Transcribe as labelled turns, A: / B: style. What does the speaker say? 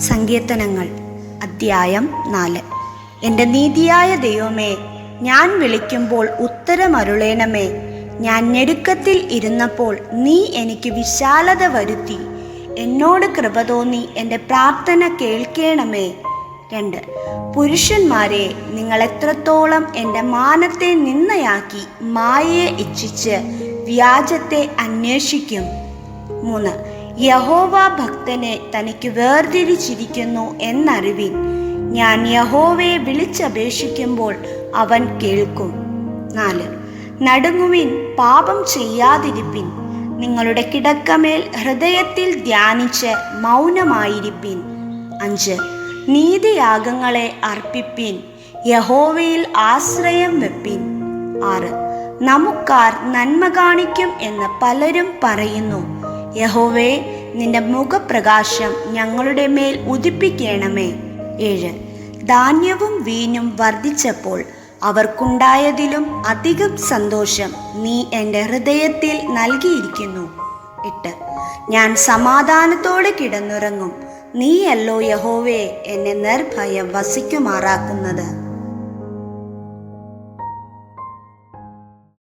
A: സങ്കീർത്തനങ്ങൾ. അദ്ധ്യായം നാല്. എന്റെ നീതിയായ ദൈവമേ ഞാൻ വിളിക്കുമ്പോൾ ഉത്തരമരുളേണമേ. ഞാൻ ഞെടുക്കത്തിൽ ഇരുന്നപ്പോൾ നീ എനിക്ക് വിശാലത വരുത്തി. എന്നോട് കൃപ തോന്നി എന്റെ പ്രാർത്ഥന കേൾക്കണമേ. രണ്ട്. പുരുഷന്മാരെ നിങ്ങൾ എത്രത്തോളം എന്റെ മാനത്തെ നിന്നയാക്കി മായയെ ഇച്ഛിച്ച് വ്യാജത്തെ അന്വേഷിക്കും. മൂന്ന്. യഹോവ ഭക്തനെ തനിക്ക് വേർതിരിച്ചിരിക്കുന്നു എന്നറിവിൻ. ഞാൻ യഹോവയെ വിളിച്ചപേക്ഷിക്കുമ്പോൾ അവൻ കേൾക്കും. നാല്. നടുങ്ങുവിൻ പാപം ചെയ്യാതിരിപ്പിൻ. നിങ്ങളുടെ കിടക്കമേൽ ഹൃദയത്തിൽ ധ്യാനിച്ച് മൗനമായിരിപ്പിൻ. അഞ്ച്. നീതിയാഗങ്ങളെ അർപ്പിപ്പിൻ. യഹോവയിൽ ആശ്രയം വെപ്പിൻ. ആറ്. നമുക്കാർ നന്മ കാണിക്കും എന്ന് പലരും പറയുന്നു. യഹോവേ നിന്റെ മുഖപ്രകാശം ഞങ്ങളുടെ മേൽ ഉദിപ്പിക്കണമേ. ഏഴ്. ധാന്യവും വീഞ്ഞും വർദ്ധിച്ചപ്പോൾ അവർക്കുണ്ടായതിലും അധികം സന്തോഷം നീ എന്റെ ഹൃദയത്തിൽ നൽകിയിരിക്കുന്നു. എട്ട്. ഞാൻ സമാധാനത്തോടെ കിടന്നുറങ്ങും. നീയല്ലോ യഹോവേ എന്നെ നിർഭയം വസിക്കുമാറാക്കുന്നത്.